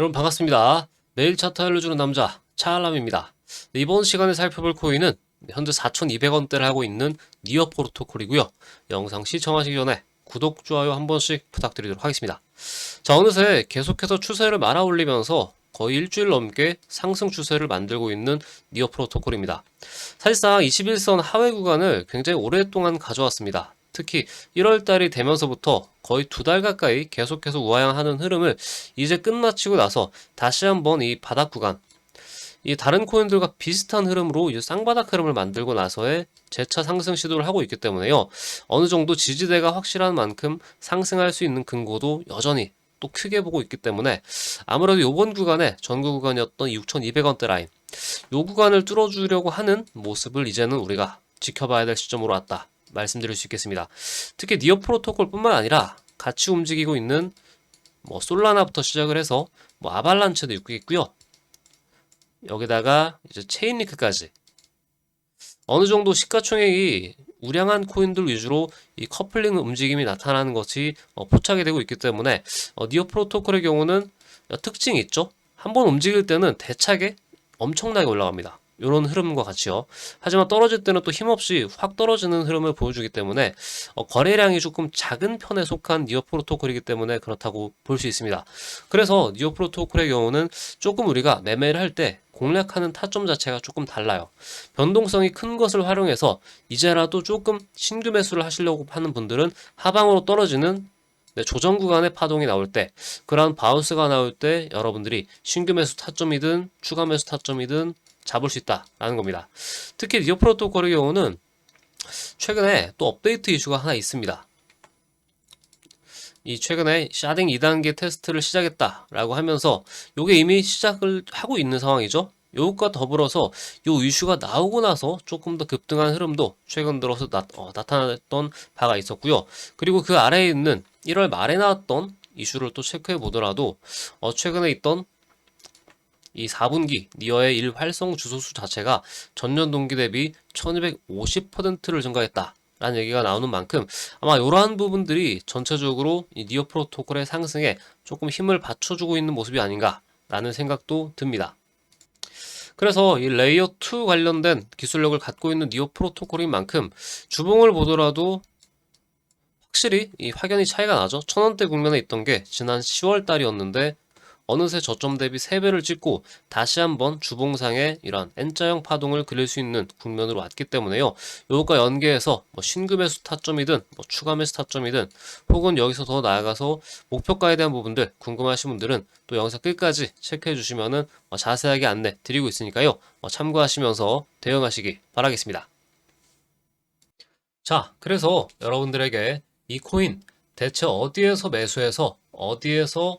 여러분 반갑습니다. 매일 차트 알려주는 남자 차알람입니다. 네, 이번 시간에 살펴볼 코인은 현재 4,200원대를 하고 있는 니어 프로토콜이고요. 영상 시청하시기 전에 구독, 좋아요 한 번씩 부탁드리도록 하겠습니다. 자, 어느새 계속해서 추세를 말아 올리면서 거의 일주일 넘게 상승 추세를 만들고 있는 니어 프로토콜입니다. 사실상 21선 하회 구간을 굉장히 오랫동안 가져왔습니다. 특히 1월 달이 되면서부터 거의 두 달 가까이 계속해서 우하향하는 흐름을 이제 끝마치고 나서 다시 한번 이 바닥 구간 이 다른 코인들과 비슷한 흐름으로 이제 쌍바닥 흐름을 만들고 나서의 재차 상승 시도를 하고 있기 때문에요. 어느 정도 지지대가 확실한 만큼 상승할 수 있는 근거도 여전히 또 크게 보고 있기 때문에 아무래도 이번 구간에 전구 구간이었던 6,200원대 라인 요 구간을 뚫어주려고 하는 모습을 이제는 우리가 지켜봐야 될 시점으로 왔다 말씀드릴 수 있겠습니다. 특히 니어 프로토콜뿐만 아니라 같이 움직이고 있는 뭐 솔라나부터 시작을 해서 뭐 아발란체도 있고 있고요. 여기다가 이제 체인리크까지 어느 정도 시가총액이 우량한 코인들 위주로 이 커플링 움직임이 나타나는 것이 어, 포착이 되고 있기 때문에 어, 니어 프로토콜의 경우는 특징이 있죠. 한번 움직일 때는 대차게 엄청나게 올라갑니다. 이런 흐름과 같이요. 하지만 떨어질 때는 또 힘없이 확 떨어지는 흐름을 보여주기 때문에 어, 거래량이 조금 작은 편에 속한 니어 프로토콜이기 때문에 그렇다고 볼 수 있습니다. 그래서 니어 프로토콜의 경우는 조금 우리가 매매를 할 때 공략하는 타점 자체가 조금 달라요. 변동성이 큰 것을 활용해서 이제라도 조금 신규 매수를 하시려고 하는 분들은 하방으로 떨어지는 네, 조정 구간의 파동이 나올 때, 그러한 바운스가 나올 때 여러분들이 신규 매수 타점이든 추가 매수 타점이든 잡을 수 있다라는 겁니다. 특히 니어 프로토콜의 경우는 최근에 또 업데이트 이슈가 하나 있습니다. 이 최근에 샤딩 2단계 테스트를 시작했다라고 하면서 이게 이미 시작을 하고 있는 상황이죠. 요것과 더불어서 요 이슈가 나오고 나서 조금 더 급등한 흐름도 최근 들어서 나, 어, 나타났던 바가 있었고요. 그리고 그 아래에 있는 1월 말에 나왔던 이슈를 또 체크해 보더라도 어, 최근에 있던 이 4분기 니어의 일 활성 주소수 자체가 전년 동기 대비 1250%를 증가했다. 라는 얘기가 나오는 만큼 아마 이러한 부분들이 전체적으로 이 니어 프로토콜의 상승에 조금 힘을 받쳐주고 있는 모습이 아닌가라는 생각도 듭니다. 그래서 이 레이어 2 관련된 기술력을 갖고 있는 니어 프로토콜인 만큼 주봉을 보더라도 확실히 이 확연히 차이가 나죠. 천원대 국면에 있던 게 지난 10월 달이었는데 어느새 저점 대비 3배를 찍고 다시 한번 주봉상에 이런 N자형 파동을 그릴 수 있는 국면으로 왔기 때문에요. 요것과 연계해서 뭐 신규 매수 타점이든 뭐 추가 매수 타점이든 혹은 여기서 더 나아가서 목표가에 대한 부분들 궁금하신 분들은 또 영상 끝까지 체크해 주시면은 뭐 자세하게 안내 드리고 있으니까요. 뭐 참고하시면서 대응하시기 바라겠습니다. 자, 그래서 여러분들에게 이 코인 대체 어디에서 매수해서 어디에서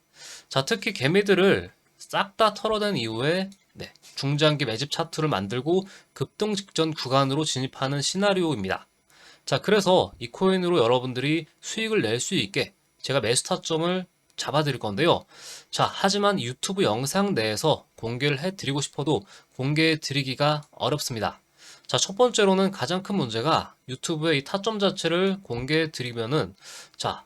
자, 특히 개미들을 싹 다 털어낸 이후에 네, 중장기 매집 차트를 만들고 급등 직전 구간으로 진입하는 시나리오입니다. 자, 그래서 이 코인으로 여러분들이 수익을 낼 수 있게 제가 매수 타점을 잡아드릴 건데요. 자, 하지만 유튜브 영상 내에서 공개를 해드리고 싶어도 공개해드리기가 어렵습니다. 자, 첫 번째로는 가장 큰 문제가 유튜브의 이 타점 자체를 공개해드리면은, 자,